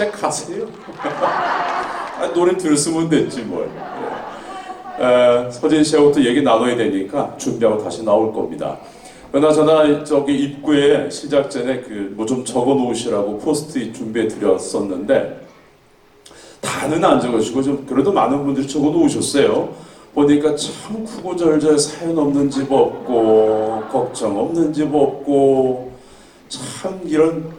제 가세요. 아, 노래 들었으면 됐지 뭘. 예. 에, 서진 씨하고 또 얘기 나눠야 되니까 준비하고 다시 나올 겁니다. 그나저나 저기 입구에 시작 전에 그 뭐 좀 적어 놓으시라고 포스트잇 준비해 드렸었는데 다는 안 적으시고 좀 그래도 많은 분들이 적어 놓으셨어요. 보니까 참 구구절절 사연 없는 집 없고 걱정 없는 집 없고 참 이런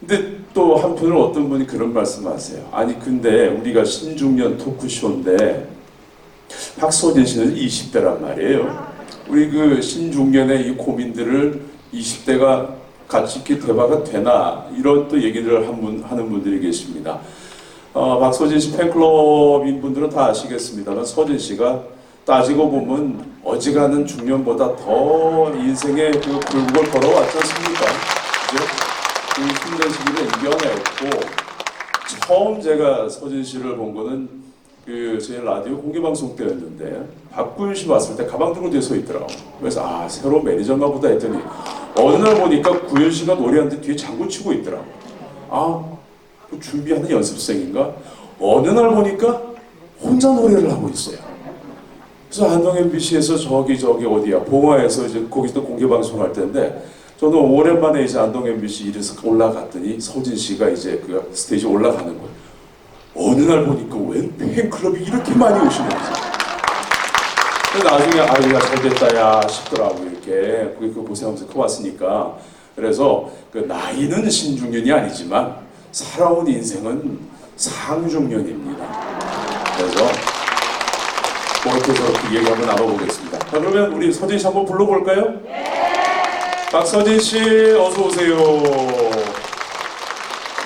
근데 또 한편으로 어떤 분이 그런 말씀하세요. 아니 근데 우리가 신중년 토크쇼인데 박서진 씨는 20대란 말이에요. 우리 그 신중년의 이 고민들을 20대가 같이 이렇게 대화가 되나 이런 또 얘기를 한 분, 하는 분들이 계십니다. 어, 박서진 씨 팬클럽인 분들은 다 아시겠습니다만 서진 씨가 따지고 보면 어지간한 중년보다 더 인생의 그 굴곡을 걸어왔지 않습니까? 그죠? 그 힘든 시기를 이겨냈고 처음 제가 서진 씨를 본 거는 그 저희 라디오 공개 방송 때였는데 박구윤 씨 왔을 때 가방 들고 뒤에 서 있더라고. 그래서 아 새로운 매니저인가 보다 했더니 어느 날 보니까 구윤 씨가 노래하는데 뒤에 장구 치고 있더라고. 아그 준비하는 연습생인가? 어느 날 보니까 혼자 노래를 하고 있어요. 그래서 안동 MBC에서 저기 저기 어디야 봉화에서 이제 거기서 공개 방송할 텐데 저는 오랜만에 이제 안동 MBC 이래서 올라갔더니 서진 씨가 이제 그 스테이지 올라가는 거예요. 어느 날 보니까 웬 팬클럽이 이렇게 많이 오시는. 근데 나중에 아이가 잘됐다야 싶더라고 이렇게 그 고생하면서 커왔으니까 그래서 그 나이는 신중년이 아니지만 살아온 인생은 상중년입니다. 그래서 그렇게 저렇게 얘기 한번 나눠보겠습니다. 자, 그러면 우리 서진 씨 한번 불러볼까요? 박서진 씨 어서 오세요.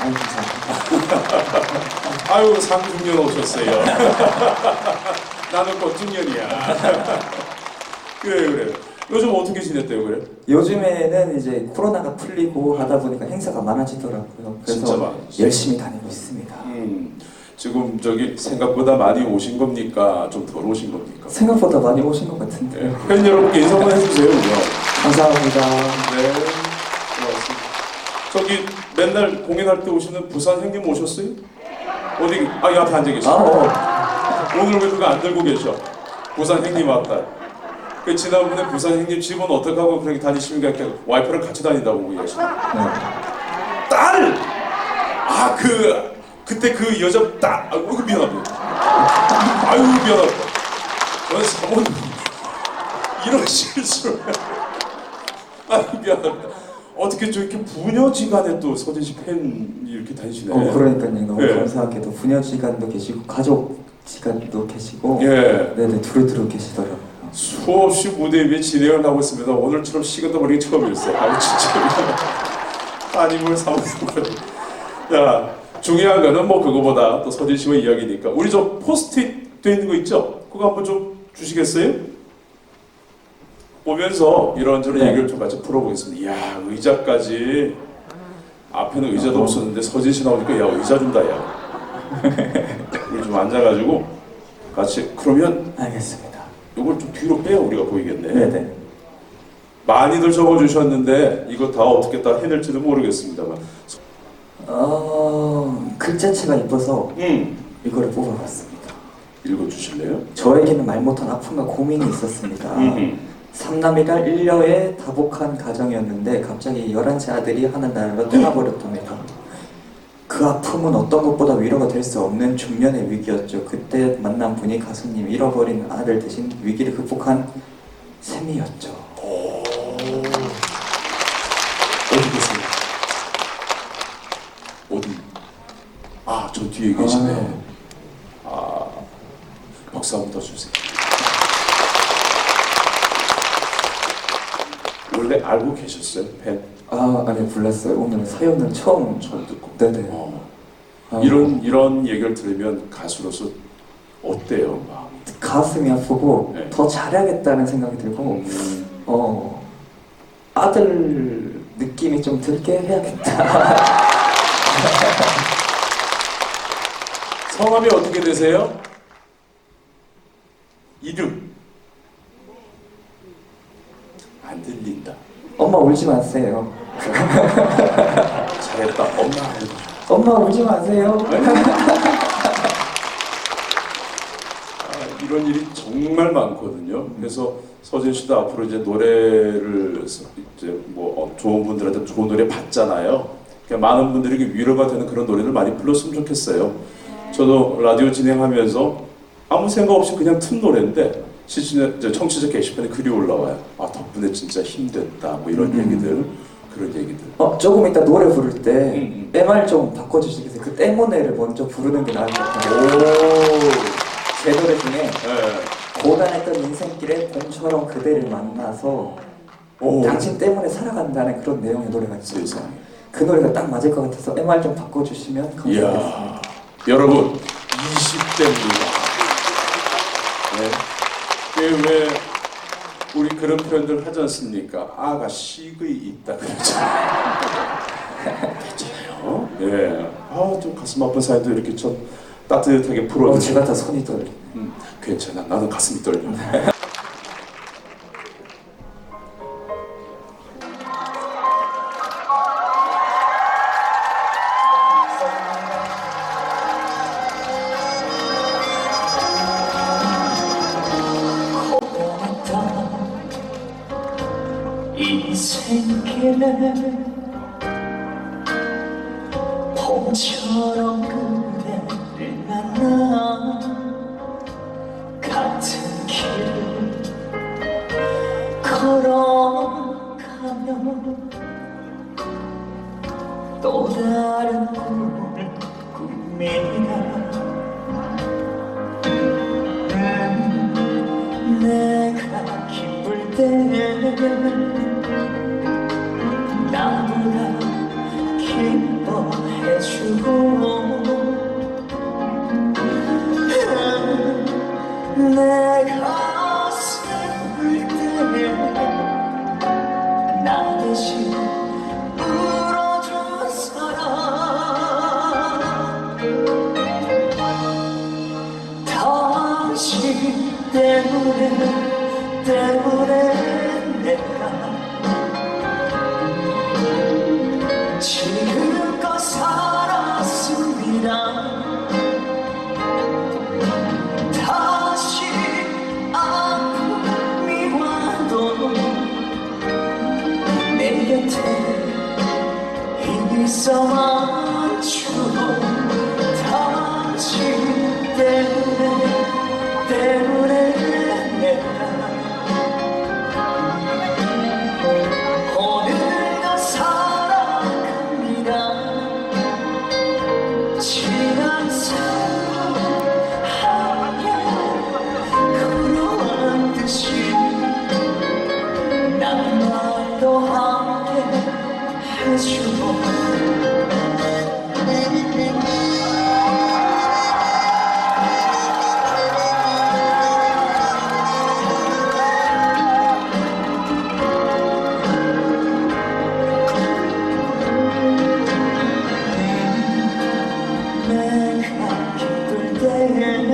아유 감사합니다. 아유 상중년 오셨어요. 나는 꽃중년이야. 그래 그래. 요즘 어떻게 지냈대요 그래? 요즘에는 이제 코로나가 풀리고 하다 보니까 행사가 많아지더라고요. 진짜 그래서 많아지죠. 열심히 다니고 있습니다. 음, 지금 저기 생각보다 많이 오신 겁니까? 좀 덜 오신 겁니까? 생각보다 많이 오신 것 같은데. 네, 팬 여러분께 인사 한번 해주세요. 그냥. 감사합니다. 네, 고맙습니다. 저기 맨날 공연할 때 오시는 부산 형님 오셨어요? 어디? 아, 이 앞에 앉아 아, 계시네. 어. 오늘 왜 그거 안 들고 계셔? 부산 형님 왔다. 그 지난번에 부산 형님 집은 어떻게 하고 그렇게 다니십니까? 이렇게 와이프랑 같이 다닌다고 계시네. 네. 딸! 아, 그, 그때 그 여자 딸! 아이고, 그 미안합니다. 아유, 미안합니다. 저는 사모님, 이런 실수를. 미안합니다. 어떻게 저 이렇게 부녀지간에 또 서진 씨 팬이 이렇게 다니시네. 어, 그러니까요. 너무 네. 감사하게도 부녀지간도 계시고 가족지간도 계시고 예. 네네 두루두루 계시더라고요. 수없이 무대 위에 진행을 하고 있습니다. 오늘처럼 식은땀 버리기 처음이었어요. 아유, 진짜. 따님을 사모님을. 자, 중요한 거는 뭐 그거보다 또 서진 씨와 이야기니까. 우리 저 포스트잇 돼 있는 거 있죠? 그거 한번 좀 주시겠어요? 보면서 이런저런 네. 얘기를 좀 같이 풀어보겠습니다. 이야, 의자까지. 앞에는 의자도 어. 없었는데 서진 씨 나오니까 야, 의자 좀 다, 야. 우리 좀 앉아가지고 같이, 그러면 알겠습니다. 이걸 좀 뒤로 빼야 우리가 보이겠네. 네네. 많이들 적어주셨는데 이거 다 어떻게 다 해낼지도 모르겠습니다만. 어 글자체가 이뻐서 음, 이거를 뽑아봤습니다. 읽어주실래요? 저에게는 말 못한 아픔과 고민이 있었습니다. 음, 삼남이가 1녀의 다복한 가정이었는데 갑자기 11째 아들이 하늘나라로 떠나버렸답니다. 그 아픔은 어떤 것보다 위로가 될 수 없는 중년의 위기였죠. 그때 만난 분이 가수님 잃어버린 아들 대신 위기를 극복한 셈이었죠. 어디 계세요? 어디? 아, 저 뒤에 계시네. 아, 박수 한번 더 주세요. 원래 알고 계셨어요? 팬 아, 아니 몰랐어요. 오늘 사연을 처음 처음 듣고. 네네. 어, 아, 이런 이런 얘기를 들으면 가수로서 어때요? 마음이? 가슴이 아프고 네. 더 잘해야겠다는 생각이 들고 음, 어 아들 느낌이 좀 들게 해야겠다. 성함이 어떻게 되세요? 이름 안 들린다. 엄마 울지 마세요. 잘했다. 엄마 알고. 엄마 울지 마세요. 아, 이런 일이 정말 많거든요. 그래서 서진 씨도 앞으로 이제 노래를 서- 이제 뭐 어, 좋은 분들한테 좋은 노래 받잖아요. 그러니까 많은 분들에게 위로가 되는 그런 노래를 많이 불렀으면 좋겠어요. 저도 라디오 진행하면서 아무 생각 없이 그냥 튼 노래인데 시청자 청취자 게시판에 글이 올라와요. 아 덕분에 진짜 힘됐다. 뭐 이런 음. 얘기들 그런 얘기들. 어 조금 이따 노래 부를 때 음, 음. 때말 좀 바꿔주시겠어요? 그 때문에를 먼저 부르는 게 나을 것 같아요. 제 노래 중에 네. 고단했던 인생길에 봄처럼 그대를 만나서 오. 당신 때문에 살아간다는 그런 내용의 노래가 있어요. 세상에. 그 노래가 딱 맞을 것 같아서 MR 좀 바꿔주시면 감사하겠습니다. 이야, 여러분 20대입니다. 네. 그게 왜 우리 그런 표현들 하지 않습니까? 아가 식의 있다 그러잖아요. 괜찮아요. 네. 아좀 가슴 아픈 사연도 이렇게 좀 따뜻하게 어, 풀어주고. 제가 다 손이 떨려. 음, 괜찮아. 나는 가슴이 떨려. 또 다른 꿈을 꿉니다 음, 내가 기쁠 때는 나보다 기뻐해주고 내 때문에 때문에 내가 지금껏 살았습니다. 다시 아픔이 와도 내 곁에 있어만 때에는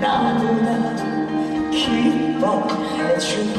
나보다 기뻐해주고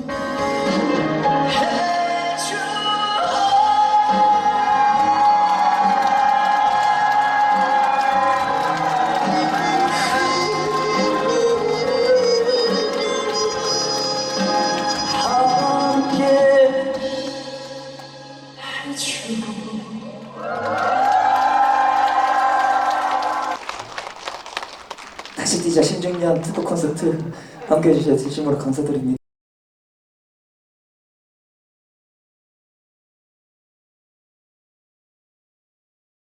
뛰자 16년 특급 콘서트 함께 해 주셔서 진심으로 감사드립니다.